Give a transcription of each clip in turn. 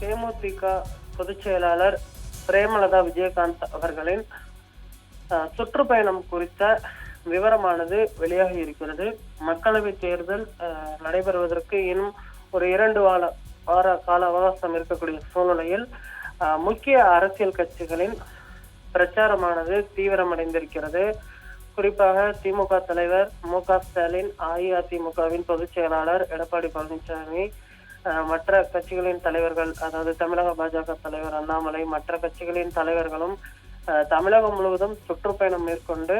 தேமுதிக பொதுச் செயலாளர் பிரேமலதா விஜயகாந்த் அவர்களின் சுற்றுப்பயணம் குறித்த விவரமானது வெளியாகி இருக்கிறது. மக்களவை தேர்தல் நடைபெறுவதற்கு இன்னும் ஒரு இரண்டு வார வார கால அவகாசம் இருக்கக்கூடிய சூழ்நிலையில் முக்கிய அரசியல் கட்சிகளின் பிரச்சாரமானது தீவிரமடைந்திருக்கிறது. குறிப்பாக திமுக தலைவர் மு க ஸ்டாலின் அஇஅதிமுகவின் பொதுச் செயலாளர் எடப்பாடி பழனிசாமி மற்ற கட்சிகளின் தலைவர்கள் அதாவது தமிழக பாஜக தலைவர் அண்ணாமலை மற்ற கட்சிகளின் தலைவர்களும் தமிழகம் முழுவதும் சுற்றுப்பயணம் மேற்கொண்டு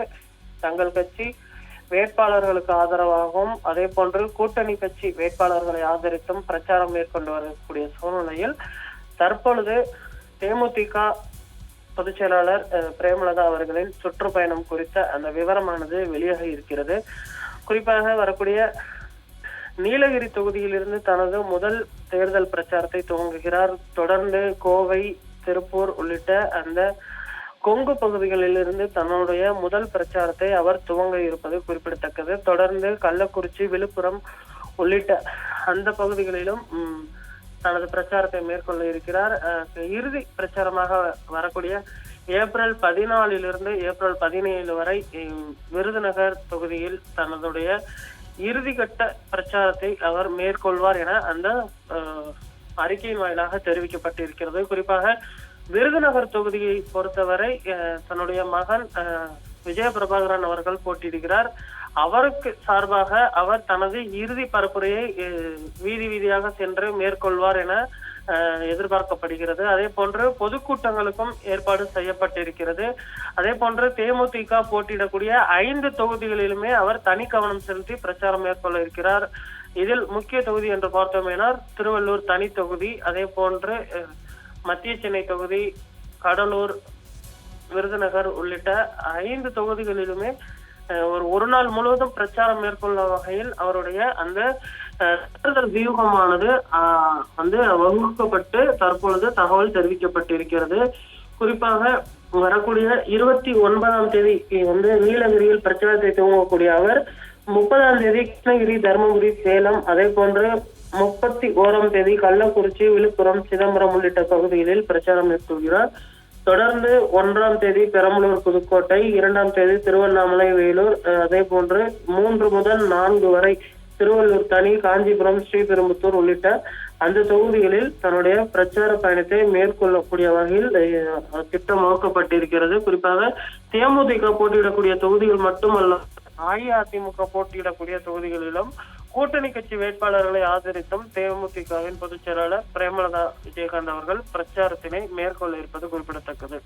தங்கள் கட்சி வேட்பாளர்களுக்கு ஆதரவாகவும் அதே போன்று கூட்டணி கட்சி வேட்பாளர்களை ஆதரித்தும் பிரச்சாரம் மேற்கொண்டு வரக்கூடிய சூழ்நிலையில் தற்பொழுது தேமுதிக பொதுச் செயலாளர் பிரேமலதா அவர்களின் சுற்றுப்பயணம் குறித்த அந்த விவரமானது வெளியாக இருக்கிறது. குறிப்பாக வரக்கூடிய நீலகிரி தொகுதியிலிருந்து தனது முதல் தேர்தல் பிரச்சாரத்தை துவங்குகிறார். தொடர்ந்து கோவை திருப்பூர் உள்ளிட்ட அந்த கொங்கு பகுதிகளிலிருந்து தன்னுடைய முதல் பிரச்சாரத்தை அவர் துவங்க இருப்பது குறிப்பிடத்தக்கது. தொடர்ந்து கள்ளக்குறிச்சி விழுப்புரம் உள்ளிட்ட அந்த பகுதிகளிலும் தனது பிரச்சாரத்தை மேற்கொள்ள இருக்கிறார். இறுதி பிரச்சாரமாக வரக்கூடிய ஏப்ரல் பதினாலிலிருந்து ஏப்ரல் பதினேழு வரை விருதுநகர் தொகுதியில் தனதுடைய இறுதிக்கட்ட பிரச்சாரத்தை அவர் மேற்கொள்வார் என அந்த அஹ், அறிக்கையின் வாயிலாக தெரிவிக்கப்பட்டிருக்கிறது. குறிப்பாக விருதுநகர் தொகுதியை பொறுத்தவரை அஹ், தன்னுடைய மகன் அஹ், விஜய பிரபாகரன் அவர்கள் போட்டியிடுகிறார். அவருக்கு சார்பாக அவர் தனது இறுதி பரப்புரையை அஹ், வீதி வீதியாக சென்று மேற்கொள்வார் என எதிர்பார்க்கப்படுகிறது. அதே போன்று பொதுக்கூட்டங்களுக்கும் ஏற்பாடு செய்யப்பட்டிருக்கிறது. அதே போன்று தேமுதிக போட்டியிடக்கூடிய ஐந்து தொகுதிகளிலுமே அவர் தனி கவனம் செலுத்தி பிரச்சாரம் மேற்கொள்ள இருக்கிறார். இதில் முக்கிய தொகுதி என்று பார்த்தோமேனால் திருவள்ளூர் தனி தொகுதி அதே போன்று மத்திய சென்னை தொகுதி கடலூர் விருதுநகர் உள்ளிட்ட ஐந்து தொகுதிகளிலுமே ஒரு ஒரு நாள் முழுவதும் பிரச்சாரம் மேற்கொள்ள வகையில் அவருடைய அந்த தேர்தல் வியூகமானது ஆஹ், வந்து வகுக்கப்பட்டு தற்பொழுது தகவல் தெரிவிக்கப்பட்டிருக்கிறது. குறிப்பாக வரக்கூடிய இருபத்தி ஒன்பதாம் தேதி வந்து நீலகிரியில் பிரச்சாரத்தை துவங்கக்கூடிய அவர் முப்பதாம் தேதி கிருஷ்ணகிரி தருமபுரி சேலம் அதே போன்று முப்பத்தி ஓராம் தேதி கள்ளக்குறிச்சி விழுப்புரம் சிதம்பரம் உள்ளிட்ட பகுதிகளில் பிரச்சாரம் மேற்கொள்கிறார். தொடர்ந்து ஒன்றாம் தேதி பெரம்பலூர் புதுக்கோட்டை இரண்டாம் தேதி திருவண்ணாமலை வேலூர் அதே போன்று மூன்று முதல் நான்கு வரை திருவள்ளூர் தனி காஞ்சிபுரம் ஸ்ரீபெரும்புத்தூர் உள்ளிட்ட அந்த தொகுதிகளில் தன்னுடைய பிரச்சார பயணத்தை மேற்கொள்ளக்கூடிய வகையில் திட்டம் வகுக்கப்பட்டிருக்கிறது குறிப்பாக தேமுதிக போட்டியிடக்கூடிய தொகுதிகள் மட்டுமல்ல அஇஅதிமுக போட்டியிடக்கூடிய தொகுதிகளிலும் கூட்டணி கட்சி வேட்பாளர்களை ஆதரித்தும் தேமுதிகவின் பொதுச் செயலாளர் பிரேமலதா விஜயகாந்த் அவர்கள் பிரச்சாரத்தினை மேற்கொள்ள இருப்பது குறிப்பிடத்தக்கது.